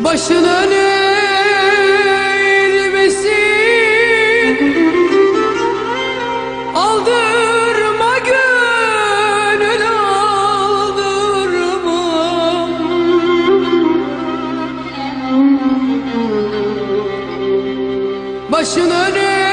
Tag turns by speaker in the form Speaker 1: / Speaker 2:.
Speaker 1: Başının eğilmesin. Aldırma gönül aldırma. Başının